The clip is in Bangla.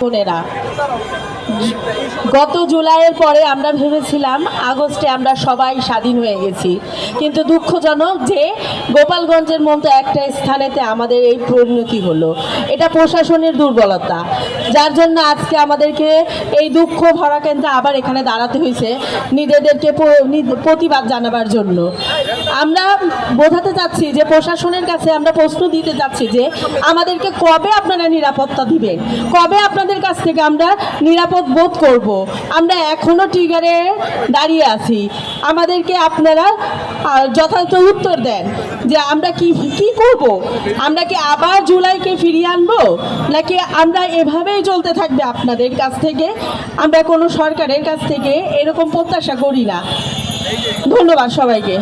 বোনেরা গত জুলাইয়ের পরে আমরা ভেবেছিলাম আগস্টে আমরা সবাই স্বাধীন হয়ে গেছি। কিন্তু দুঃখজনক যে গোপালগঞ্জের মতো একটা স্থানেতে আমাদের এই পরিণতি হলো। এটা প্রশাসনের দুর্বলতা। যার জন্য আজকে আমাদেরকে এই দুঃখ ভরা কেন্দ্রে আবার এখানে দাঁড়াতে হয়েছে নিজেদেরকে প্রতিবাদ জানাবার জন্য। আমরা বোঝাতে চাচ্ছি যে প্রশাসনের কাছে আমরা প্রশ্ন দিতে চাচ্ছি যে আমাদেরকে কবে আপনারা নিরাপত্তা দিবেন? কবে আপনাদের কাছ থেকে আমরা নিরাপদ বোধ করব। আমরা এখনও টিগারে দাঁড়িয়ে আছি। আমাদেরকে আপনারা যথাযথ উত্তর দেন যে আমরা কি কি করব। আমরা কি আবার জুলাইকে ফিরিয়ে আনব? নাকি আমরা এভাবেই চলতে থাকবে আপনাদের কাছ থেকে? আমরা কোনো সরকারের কাছ থেকে এরকম প্রত্যাশা করি না। ধন্যবাদ সবাইকে।